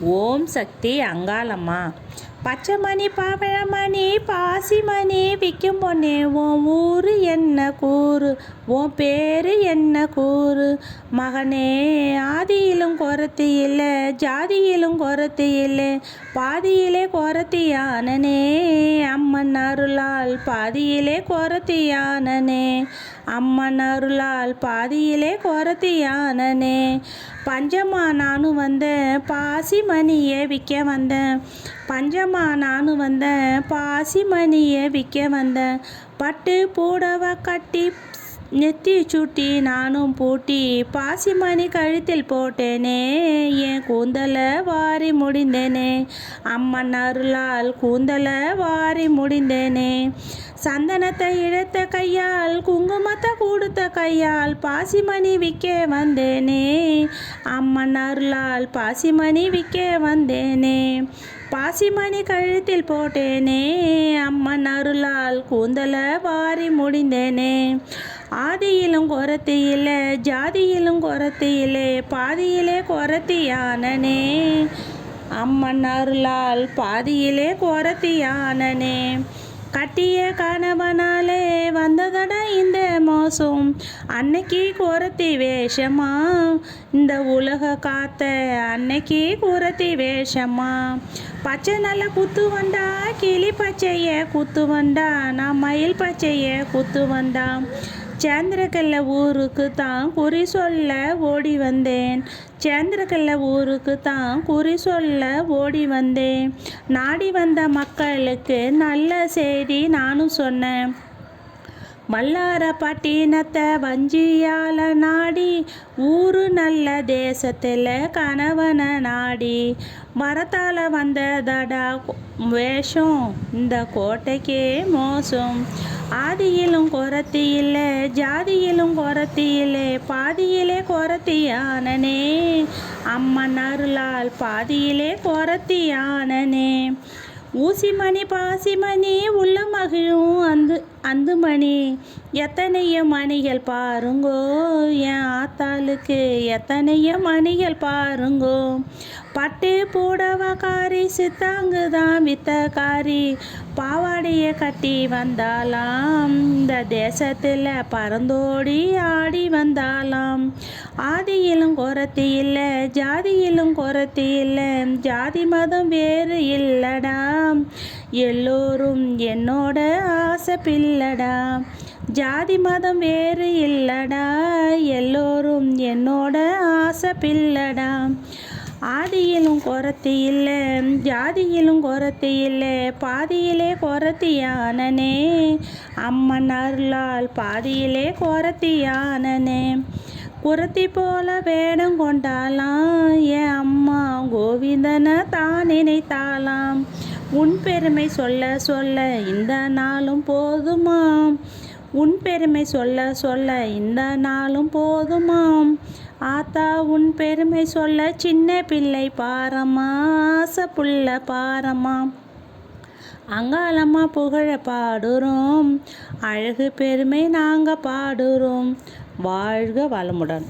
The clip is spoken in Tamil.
ஓம் சக்தி அங்காளம்மா. பச்சைமணி பவழமணி பாசிமணி விற்கும் பொண்ணே உன் ஊர் என்ன கூறு உன் பேர் என்ன கூறு மகனே ஆதியிலும் கோரத்து இல்லை ஜாதியிலும் கோரத்து இல்லை பாதியிலே குறத்தியானனே அம்மன் அருளால் பாதியிலே குறத்தியானனே அம்மன் அருளால் பாதியிலே குறத்தியானனே பஞ்சமா நானும் வந்தேன் பாசிமணியை விற்க வந்தேன் பஞ்சமா நானும் வந்தேன் பாசிமணியை விற்க வந்தேன் பட்டு பூடவை கட்டி நெத்தி சுட்டி நானும் பூட்டி பாசிமணி கழுத்தில் போட்டேனே என் கூந்தலை வாரி முடிந்தேனே. அம்மன் அருளால் கூந்தலை வாரி முடிந்தேனே. சந்தனத்தை இழுத்த கையால் குங்குமத்தை கொடுத்த கையால் பாசிமணி விற்க வந்தேனே. அம்மன் அருளால் பாசிமணி விற்க வந்தேனே. பாசிமணி கழுத்தில் போட்டேனே அம்மன் அருளால் கூந்தலை வாரி முடிந்தேனே. ஆதியிலும் குறத்தி இல்லை ஜாதியிலும் குறத்தி இல்லை பாதியிலே குறத்தியானனே அம்மன் அருளால் பாதியிலே குறத்தியானனே கட்டிய கணவனாலே வந்ததடா இந்த மோசம். அன்னைக்கு குறத்தி வேஷமா? இந்த உலக காத்த அன்னைக்கு குறத்தி வேஷமா? பச்சை நல்ல குத்து வந்தா கிளி பச்சைய குத்து வந்தா நான் மயில் பச்சைய குத்து வந்தான் சேந்திரக்கல்ல ஊருக்கு தான் குறி சொல்ல ஓடி வந்தேன். சேந்திரக்கல்ல ஊருக்கு தான் குறி சொல்ல ஓடி வந்தேன். நாடி வந்த மக்களுக்கு நல்ல செய்தி நானும் சொன்னேன். மல்லார பட்டினத்தை வஞ்சியால நாடி ஊரு நல்ல தேசத்தில் கணவனை நாடி. மரத்தால் வந்ததடா வேஷம் இந்த கோட்டைக்கே மோசம். ஆதியிலும் குறத்தி இல்லை ஜாதியிலும் குறத்தி இல்லை பாதியிலே கோரத்தியானனே. அம்மன் அருளால் பாதியிலே கோரத்தியானனே. ஊசிமணி பாசிமணி உள்ள மகிழும் அந்த அந்துமணி. எத்தனையோ மணிகள் பாருங்கோ? என் ஆத்தாளுக்கு எத்தனையோ மணிகள் பாருங்கோ? பட்டு பூடவக்காரி சித்தாங்கு தான் வித்தக்காரி பாவாடையை கட்டி வந்தாலாம் இந்த தேசத்தில் பறந்தோடி ஆடி வந்தாலாம் ஆதியிலும் குறத்தி இல்லை ஜாதியிலும் குறத்தி இல்லை. ஜாதி மதம் வேறு இல்லடா. எல்லோரும் என்னோட ஆசை பிள்ளடா. ஜாதி மதம் வேறு இல்லடா. எல்லோரும் என்னோட ஆசை பிள்ளடா. ஆதியிலும் குறத்தி இல்லை ஜாதியிலும் குறத்தி இல்லை பாதியிலே குறத்தியானனே அம்மன் அருளால் பாதியிலே குறத்தியானனே குறத்தி போல வேடம் கொண்டாலாம் என் அம்மா கோவிந்தனை தான் நினைத்தாலாம். உன் பெருமை சொல்ல சொல்ல இந்த நாளும் போதுமாம். உன் பெருமை சொல்ல சொல்ல இந்த நாளும் போதுமாம் ஆத்தா உன் பெருமை சொல்ல சின்ன பிள்ளை பாரம்மா புள்ள பாரமாம் அங்காளம்மா புகழ பாடுறோம். அழகு பெருமை நாங்கள் பாடுறோம். வாழ்க வளமுடன்.